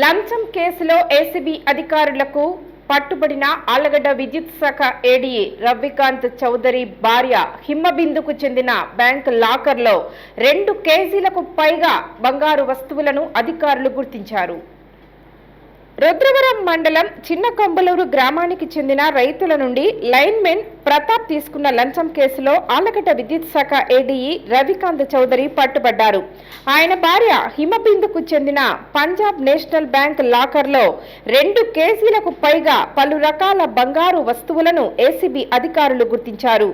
లంచం కేసులో ఏసీబీ అధికారులకు పట్టుబడిన ఆలగడ్డ విద్యుత్ శాఖ ఏడీఏ రవికాంత్ చౌదరి భార్య హిమ్మబిందుకు చెందిన బ్యాంక్ లాకర్లో రెండు కేజీలకు పైగా బంగారు వస్తువులను అధికారులు గుర్తించారు. రుద్రవరం మండలం చిన్న కొంబలూరు గ్రామానికి చెందిన రైతుల నుండి లైన్మెన్ ప్రతాప్ తీసుకున్న లంచం కేసులో ఆలగడ్డ విద్యుత్ శాఖ ఏడీఈ రవికాంత్ చౌదరి పట్టుబడ్డారు. ఆయన భార్య హిమబిందుకు చెందిన పంజాబ్ నేషనల్ బ్యాంక్ లాకర్లో రెండు కేజీలకు పైగా పలు రకాల బంగారు వస్తువులను ఏసీబీ అధికారులు గుర్తించారు.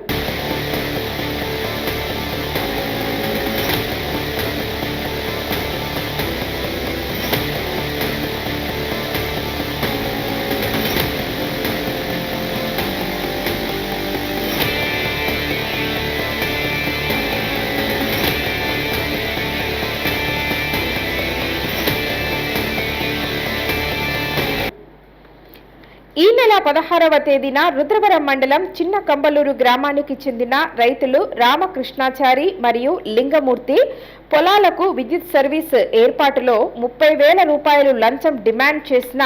నెల పదహారవ తేదీన రుద్రవరం మండలం చిన్న కంబలూరు గ్రామానికి చెందిన రైతులు రామకృష్ణాచారి మరియు లింగమూర్తి పొలాలకు విద్యుత్ సర్వీస్ ఏర్పాటులో ముప్పై వేల రూపాయలు లంచం డిమాండ్ చేసిన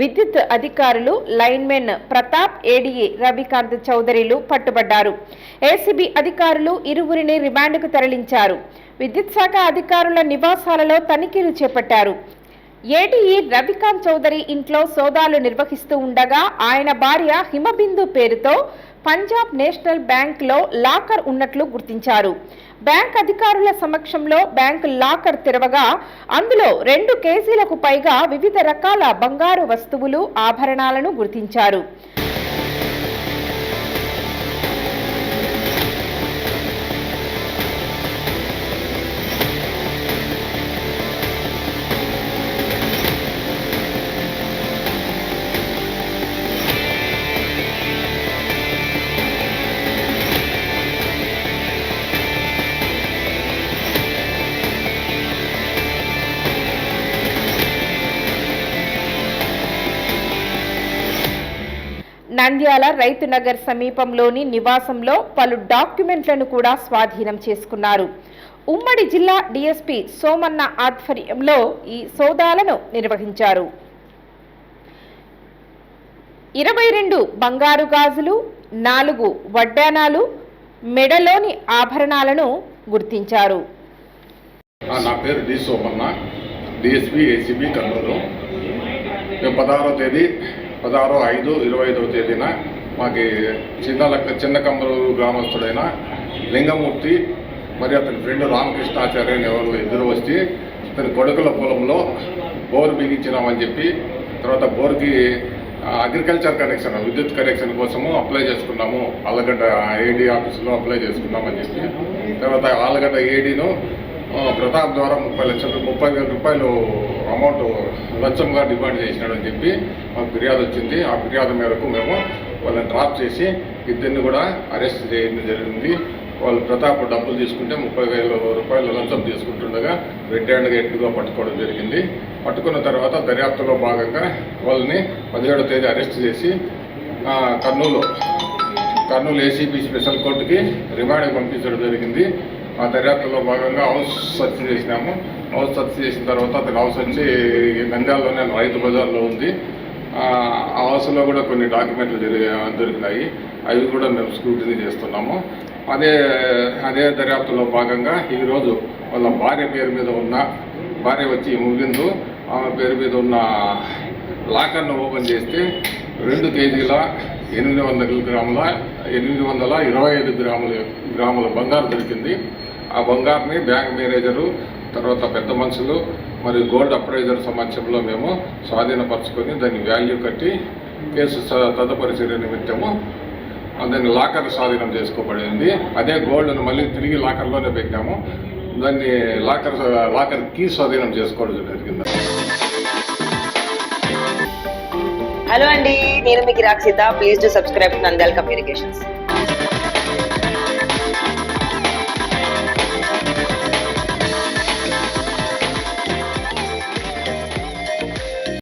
విద్యుత్ అధికారులు లైన్మెన్ ప్రతాప్ ఏడీఏ రవికాంత్ చౌదరిలు పట్టుబడ్డారు. ఏసీబీ అధికారులు ఇరువురిని రిమాండ్కు తరలించారు. విద్యుత్ శాఖ అధికారుల నివాసాలలో తనిఖీలు చేపట్టారు. ఏడీఈ రవికాంత్ చౌదరి ఇంట్లో సోదాలు నిర్వహిస్తూ ఉండగా ఆయన భార్య హిమబిందు పేరుతో పంజాబ్ నేషనల్ బ్యాంక్లో లాకర్ ఉన్నట్లు గుర్తించారు. బ్యాంక్ అధికారుల సమక్షంలో బ్యాంక్ లాకర్ తెరవగా అందులో రెండు కేజీలకు పైగా వివిధ రకాల బంగారు వస్తువులు ఆభరణాలను గుర్తించారు. నంద్యాల రైతు నగర్ సమీపంలోని నివాసంలో పలు డాక్యుమెంట్లను కూడా స్వాధీనం చేసుకున్నారు. ఉమ్మడి జిల్లా డీఎస్పీ సోమన్న ఆధ్వర్యంలో ఈ సోదాలను నిర్వహించారు. ఇరవై రెండు బంగారు గాజులు నాలుగు వడ్డానాలు మెడలోని ఆభరణాలను గుర్తించారు. నా పేరు D Somanna DSP ACB Kurnool. పదహారో తేదీ పదహారు ఐదు ఇరవై ఐదవ తేదీన మాకి చిన్న లక్క చిన్న కమ్మలూరు గ్రామస్తుడైన లింగమూర్తి మరి అతని ఫ్రెండ్ రామకృష్ణాచార్య అని ఎవరు ఇద్దరు వచ్చి అతని కొడుకుల పొలంలో బోర్ బిగించినామని చెప్పి తర్వాత బోర్కి అగ్రికల్చర్ కనెక్షన్ విద్యుత్ కనెక్షన్ కోసము అప్లై చేసుకున్నాము. ఆలగడ్డ ఏడీ ఆఫీసులో అప్లై చేసుకున్నామని చెప్పి తర్వాత ఆలగడ్డ ఏడీను ప్రతాప్ ద్వారా ముప్పై లక్షలు ముప్పై వేల రూపాయలు అమౌంట్ లంచంగా డిమాండ్ చేసినాడని చెప్పి మాకు ఫిర్యాదు వచ్చింది. ఆ ఫిర్యాదు మేరకు మేము వాళ్ళని డ్రాప్ చేసి ఇద్దరిని కూడా అరెస్ట్ చేయడం జరిగింది. వాళ్ళు ప్రతాప్ డబ్బులు తీసుకుంటే ముప్పై వేల రూపాయలు లంచం తీసుకుంటుండగా రెడ్ హ్యాండ్గా ఎట్టుగా పట్టుకోవడం జరిగింది. పట్టుకున్న తర్వాత దర్యాప్తులో భాగంగా వాళ్ళని పదిహేడో తేదీ అరెస్ట్ చేసి కర్నూలు కర్నూలు ఏసీబీ స్పెషల్ కోర్టుకి రిమాండ్కి పంపించడం జరిగింది. ఆ దర్యాప్తులో భాగంగా హౌస్ సర్చ్ చేసినాము. హౌస్ సర్చ్ చేసిన తర్వాత అతని హౌస్ వచ్చి నంద్యాలలోనే రైతు బజార్లో ఉంది. ఆ హౌస్లో కూడా కొన్ని డాక్యుమెంట్లు దొరికినాయి. అవి కూడా మేము స్క్రూటినీ చేస్తున్నాము. అదే అదే దర్యాప్తులో భాగంగా ఈరోజు వాళ్ళ భార్య పేరు మీద ఉన్న భార్య వచ్చి ముగిందు ఆమె పేరు మీద ఉన్న లాకర్ను ఓపెన్ చేస్తే రెండు కేజీల ఎనిమిది వందల గ్రాముల ఎనిమిది వందల ఇరవై ఐదు గ్రాముల గ్రాముల బంగారు దొరికింది. ఆ బంగారుని బ్యాంక్ మేనేజరు తర్వాత పెద్ద మనుషులు మరియు గోల్డ్ అప్రైజర్ సమక్షంలో మేము స్వాధీనపరచుకొని దాన్ని వాల్యూ కట్టి కేసు తదుపరి చర్య నిమిత్తము దాన్ని లాకర్ స్వాధీనం చేసుకోబడింది. అదే గోల్డ్ను మళ్ళీ తిరిగి లాకర్లోనే పెట్టాము. దాన్ని లాకర్ లాకర్ కీ స్వాధీనం చేసుకోవడం జరిగింది. హలో అండి నేను మీకు Rakshita please to subscribe Nandyal communications.